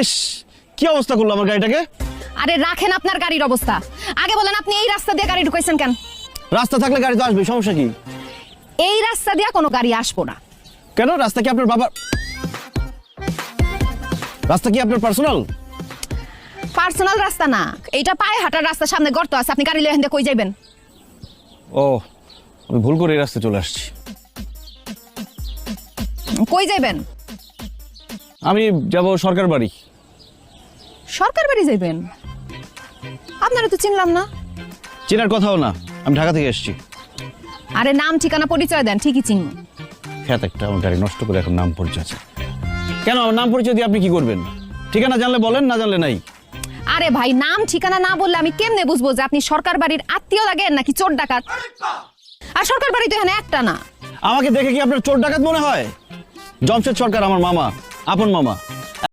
ইস কি অবস্থা করল আমার গাড়িটাকে? আরে রাখেন আপনার গাড়ির অবস্থা। আগে বলেন আপনি এই রাস্তা দিয়ে গাড়ি ঢুকাইছেন কেন? রাস্তা থাকলে গাড়ি তো আসবে সমস্যা কি? এই রাস্তা দিয়ে কোনো গাড়ি আসব না। কেন? রাস্তা কি আপনার বাবার রাস্তা কি আপনার পার্সোনাল পার্সোনাল রাস্তা না। এইটা পায়ে হাঁটার রাস্তা সামনে গর্ত আছে। আপনি গাড়ি লয়ে কই যাবেন ও আমি ভুল করে এই রাস্তায় চলে আসছি। কই যাবেন আমি যাব সরকার বাড়ি। সরকার বাড়ি যাইবেন? আপনারা তো চিনলাম না। চেনার কথাও না আমি ঢাকা থেকে এসেছি। আরে নাম ঠিকানা পরিচয় দেন ঠিকই চিনি খ্যাত একটা আমার গাড়ি নষ্ট করে এখন নাম পরিচয় আছে। কেন আমার নাম পরিচয় দিয়ে আপনি কি করবেন? ঠিকানা জানলে বলেন না জানলে নাই। আরে ভাই নাম ঠিকানা না বললে আমি কেমনে বুঝব যে আপনি সরকার বাড়ির আত্মীয় লাগেন নাকি চোর ডাকাত? আর সরকার বাড়ি তো এখানে একটা না। আমাকে দেখে কি আপনার চোর ডাকাত মনে হয়? জমশেদ সরকার আমার মামা। আপন মামা।